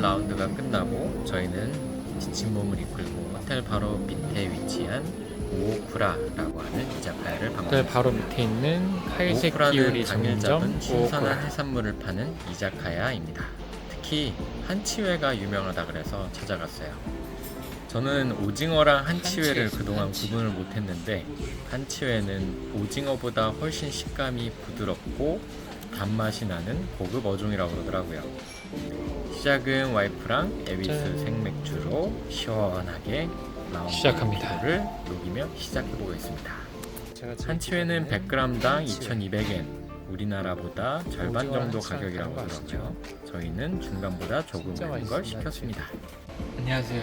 라운드가 끝나고 저희는 지친 몸을 이끌고 호텔 바로 밑에 위치한 오쿠라라고 하는 이자카야를 방문했습니다. 바로 밑에 있는 요리 오쿠라는 당일 잡은 신선한. 해산물을 파는 이자카야입니다. 특히 한치회가 유명하다 그래서 찾아갔어요. 저는 오징어랑 한치회를 한치회, 그동안 한치. 구분을 못했는데 한치회는 오징어보다 훨씬 식감이 부드럽고 단맛이 나는 고급 어종이라고 그러더라고요. 시작은 와이프랑 에비스 짠. 생맥주로 시원하게 라운드 시작합니다. 를 녹이며 시작해 보겠습니다. 제가 한치회는 기대되는 100g당 한 치회. 2,200엔. 우리나라보다 절반 오징어 정도 한치랑 가격이라고 다른 거 하더라고요. 저희는 중간보다 조금 진짜 많은 걸 맛있습니다, 시켰습니다. 안녕하세요.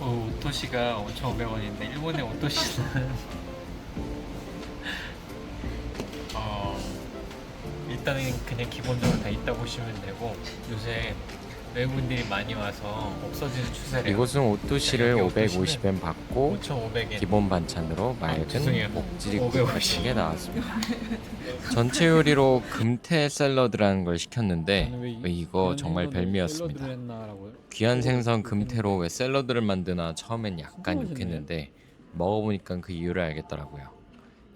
어, 오토시가 5,500원인데 일본의 오토시는 어, 일단은 그냥 기본적으로 다 있다 보시면 되고 요새 외국인들이 많이 와서 없어지는 추세래요. 이곳은 오뚜시를 네, 550엔 받고 5,500엔. 기본 반찬으로. 맑은 목질이 550. 같은 게 나왔습니다. 전체 요리로 금태 샐러드라는 걸 시켰는데 이거 정말 별미였습니다. 귀한 생선 금태로 왜 샐러드를 만드나 처음엔 약간 욕했는데 먹어보니까 그 이유를 알겠더라고요.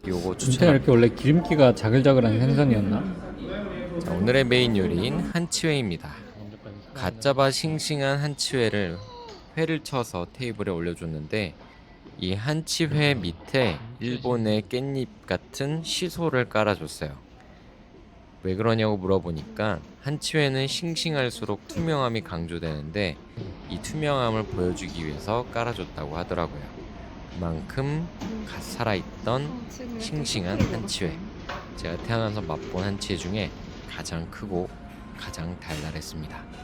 요거 추천합니다. 이렇게 원래 기름기가 자글자글한 생선이었나? 자, 오늘의 메인 요리인 한치회입니다. 갓 잡아 싱싱한 한치회를 회를 쳐서 테이블에 올려줬는데 이 한치회 밑에 일본의 깻잎 같은 시소를 깔아줬어요. 왜 그러냐고 물어보니까 한치회는 싱싱할수록 투명함이 강조되는데 이 투명함을 보여주기 위해서 깔아줬다고 하더라고요. 그만큼 갓 살아있던 싱싱한 한치회. 제가 태어나서 맛본 한치회 중에 가장 크고 가장 달달했습니다.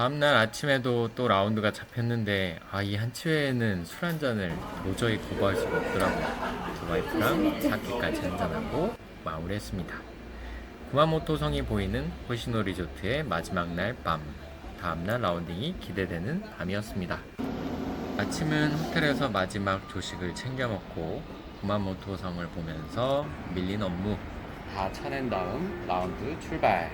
다음날 아침에도 또 라운드가 잡혔는데 아 이 한치회에는 술 한 잔을 도저히 거부할 수가 없더라고요. 두 와이프랑 사케까지 한잔하고 마무리했습니다. 구마모토 성이 보이는 호시노 리조트의 마지막 날 밤. 다음날 라운딩이 기대되는 밤이었습니다. 아침은 호텔에서 마지막 조식을 챙겨 먹고 구마모토 성을 보면서 밀린 업무 다 쳐낸 다음 라운드 출발.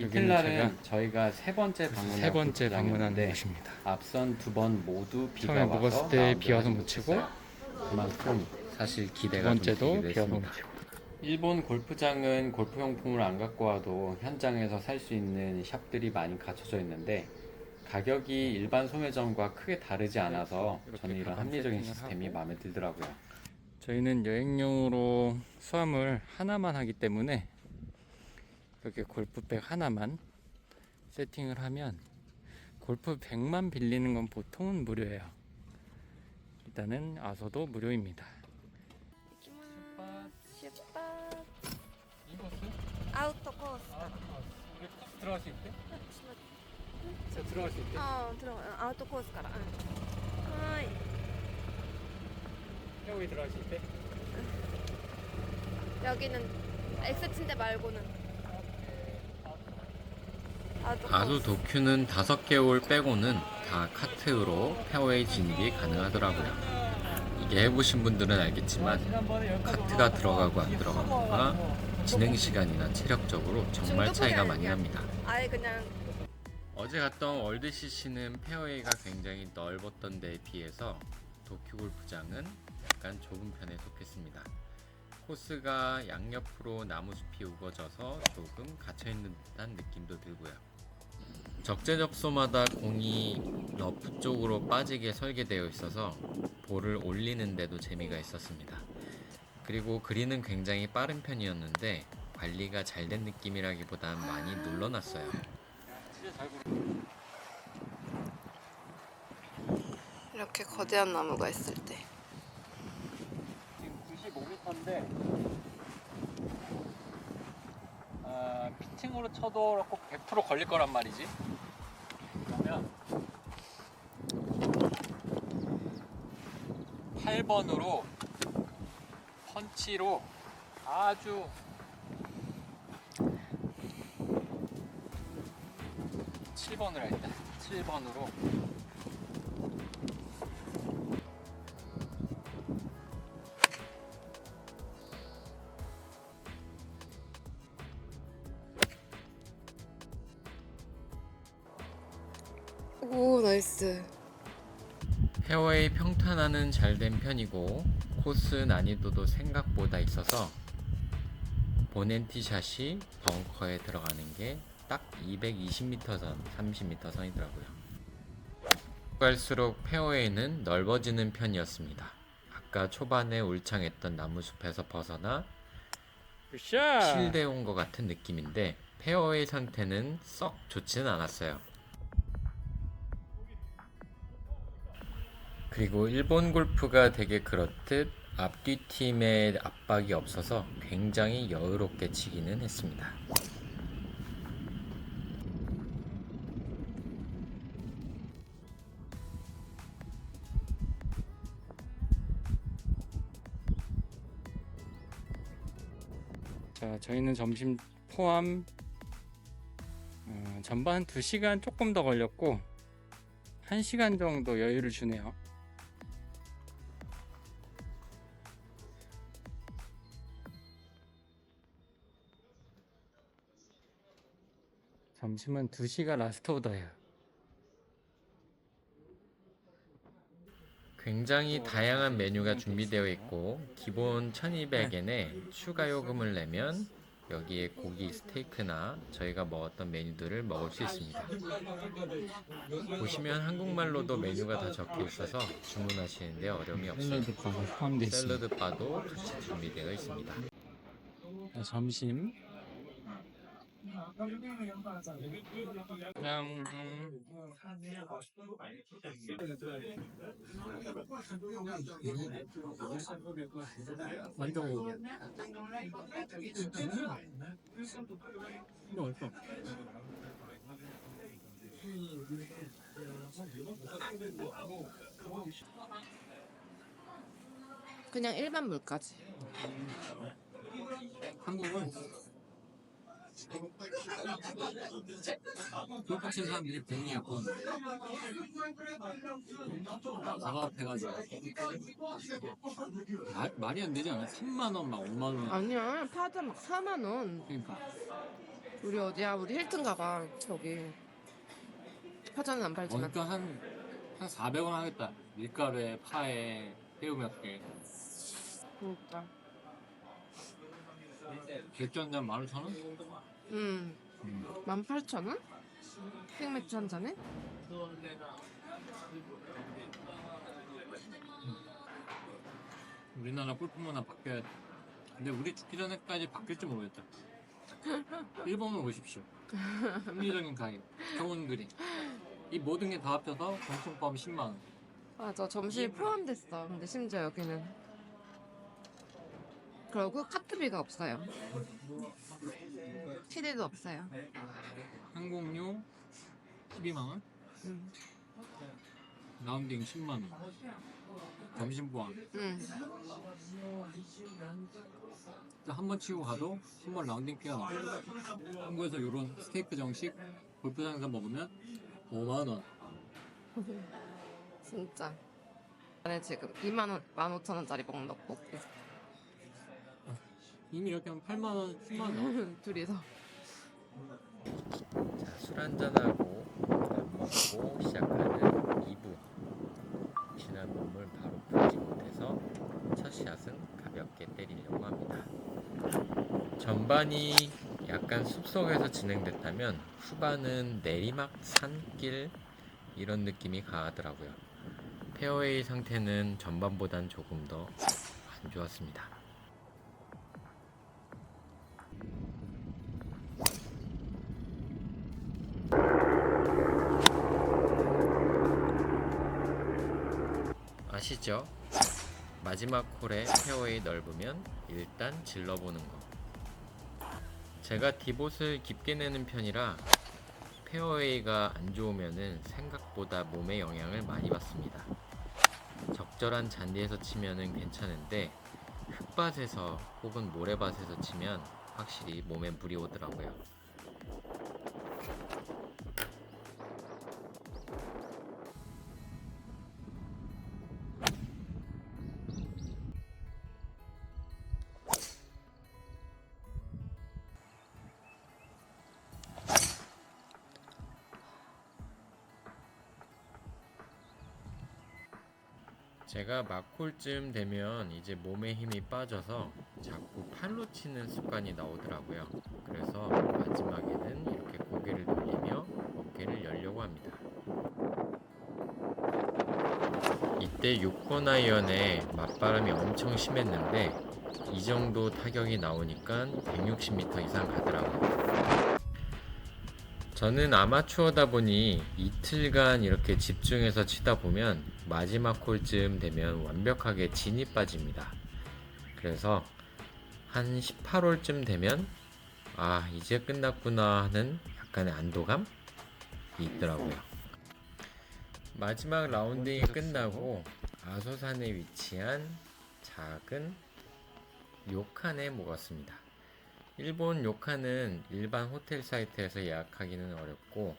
이틀날은 저희가 세 번째 방문한 세 번째 방문한 곳입니다. 앞선 두 번 모두 비가 처음에 먹었을 때 라운드를 비 와서 하지 못 치고 못했어요. 그만큼 사실 두 기대가 좀 번째도 되기도 비 와서 못 했습니다. 치고. 일본 골프장은 골프 용품을 안 갖고 와도 현장에서 살 수 있는 샵들이 많이 갖춰져 있는데 가격이 일반 소매점과 크게 다르지 않아서 저는 이런 합리적인 시스템이. 마음에 들더라고요. 저희는 여행용으로 수화물 하나만 하기 때문에 이렇게 골프백 하나만 세팅을 하면 골프백만 빌리는 건 보통은 무료예요. 일단은 아서도 무료입니다. 아웃도 코스. 아, 아, 우리 코스 들어가실 때? 저 들어가실 때? 어, 들어가요. 아웃도 코스 から. 하이. 여기 들어가실 때? 여기는 엑스 침대 말고는 아수 도큐는 다섯 개월 빼고는 다 카트로 페어웨이 진입이 가능하더라고요. 이게 해보신 분들은 알겠지만 카트가 들어가고 안 들어가고가 진행 시간이나 체력적으로 정말 차이가 많이 납니다. 아예 그냥 어제 갔던 월드 CC는 페어웨이가 굉장히 넓었던 데에 비해서 도쿄 골프장은 약간 좁은 편에 속했습니다. 코스가 양옆으로 나무숲이 우거져서 조금 갇혀있는 듯한 느낌도 들고요. 적재적소마다 공이 러프 쪽으로 빠지게 설계되어 있어서 볼을 올리는데도 재미가 있었습니다. 그리고 그린은 굉장히 빠른 편이었는데 관리가 잘 된 느낌이라기보단 많이 눌러놨어요. 이렇게 거대한 나무가 있을 때 지금 95m인데 아, 피칭으로 쳐도 꼭100% 걸릴 거란 말이지. 그러면 8번으로 펀치로 아주 (7번으로) 할때 (7번으로) 나이스. 페어웨이 평탄화는 잘 된 편이고 코스 난이도도 생각보다 있어서 보넨티 샷이 벙커에 들어가는 게 딱 220m 선, 30m 선이더라고요. 갈수록 페어웨이는 넓어지는 편이었습니다. 아까 초반에 울창했던 나무숲에서 벗어나 실내 온것 같은 느낌인데 페어웨이 상태는 썩 좋지는 않았어요. 그리고 일본 골프가 되게 그렇듯 앞뒤 팀의 압박이 없어서 굉장히 여유롭게 치기는 했습니다. 자, 저희는 점심 포함 어, 전반 2시간 조금 더 걸렸고 1시간 정도 여유를 주네요. 점심은 2시가 라스트 오더예요. 굉장히 다양한 메뉴가 준비되어 있고 기본 1200엔에 추가 요금을 내면 여기에 고기 스테이크나 저희가 먹었던 메뉴들을 먹을 수 있습니다. 보시면 한국말로도 메뉴가 다 적혀 있어서 주문하시는데 어려움이 없어요. 샐러드 바도 같이 준비되어 있습니다. 자, 점심 그냥 음, 완전 이거 어딨어? 그냥 일반 물까지. 한국은 치는 사람들이 백미였고 작업해가지고 말, 말이 안 되지 않아? 3만 원 막 5만 원 아니야, 파자 막 4만 원. 그러니까 우리 어디야? 우리 힐튼 가봐. 저기. 파자는 안 팔지만. 그러니까 한, 한 400원 하겠다 밀가루에 파에 새우 몇 개 그러니까. 한잔 15,000원? 음. 음. 18,000원? 생맥주 한 잔에? 우리나라 골프 문화 바뀌어야 돼 근데 우리 죽기 전에까지 바뀔지 모르겠다 일본으로 오십시오 합리적인 가격 좋은 그림 이 모든 게 다 합쳐서 점심밥 10만 원 맞아, 점심이 포함됐어. 근데 심지어 여기는. 그리고 카트비가 없어요. TV도 없어요. 항공료 12만원 음. 라운딩 10만원 점심 포함 응. 한번 치고 가도 한 번 라운딩 피가 나와 한국에서 이런 스테이크 정식 골프장에서 먹으면 5만원 진짜. 안에 지금 2만 원, 15,000원짜리 먹는 떡볶이. 이미 이렇게 하면 8만 원 10만원 둘이서. 자, 술 한잔하고 밥 먹고 시작하는 2부. 지난 몸을 바로 풀지 못해서 첫 샷은 가볍게 때리려고 합니다. 전반이 약간 숲속에서 진행됐다면 후반은 내리막 산길 이런 느낌이 강하더라고요. 페어웨이 상태는 전반보단 조금 더 안 좋았습니다. 아시죠? 마지막 홀에 페어웨이 넓으면 일단 질러보는 거. 제가 디봇을 깊게 내는 편이라 페어웨이가 안 좋으면은 생각보다 몸에 영향을 많이 받습니다. 적절한 잔디에서 치면은 괜찮은데 흙밭에서 혹은 모래밭에서 치면 확실히 몸에 물이 오더라고요. 제가 막홀쯤 되면 이제 몸에 힘이 빠져서 자꾸 팔로 치는 습관이 나오더라고요. 그래서 마지막에는 이렇게 고개를 돌리며 어깨를 열려고 합니다. 이때 6번 아이언에 맞바람이 엄청 심했는데 이 정도 타격이 나오니까 160m 이상 가더라고요. 저는 아마추어다 보니 이틀간 이렇게 집중해서 치다 보면 마지막 홀쯤 되면 완벽하게 진이 빠집니다. 그래서 한 18홀쯤 되면 아 이제 끝났구나 하는 약간의 안도감이 있더라고요. 마지막 라운딩이 끝나고 아소산에 위치한 작은 요칸에 묵었습니다. 일본 요칸은 일반 호텔 사이트에서 예약하기는 어렵고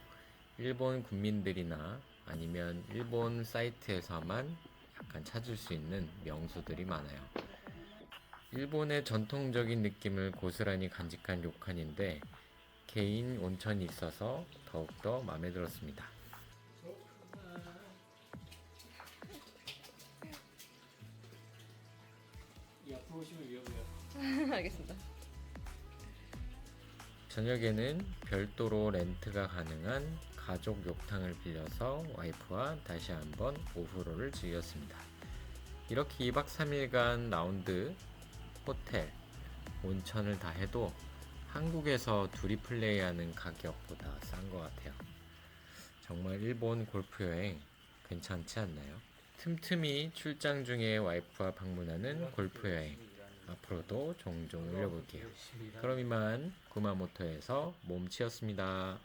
일본 국민들이나 아니면 일본 사이트에서만 약간 찾을 수 있는 명소들이 많아요. 일본의 전통적인 느낌을 고스란히 간직한 요칸인데 개인 온천이 있어서 더욱더 마음에 들었습니다. 이 앞으로 오시면 위험해요. 알겠습니다. 저녁에는 별도로 렌트가 가능한 가족 욕탕을 빌려서 와이프와 다시 한번 오후로를 즐겼습니다. 이렇게 2박 3일간 라운드, 호텔, 온천을 다 해도 한국에서 둘이 플레이하는 가격보다 싼 것 같아요. 정말 일본 골프 여행 괜찮지 않나요? 틈틈이 출장 중에 와이프와 방문하는 골프 여행 앞으로도 종종 올려볼게요. 그럼 이만 구마모토에서 몸치였습니다.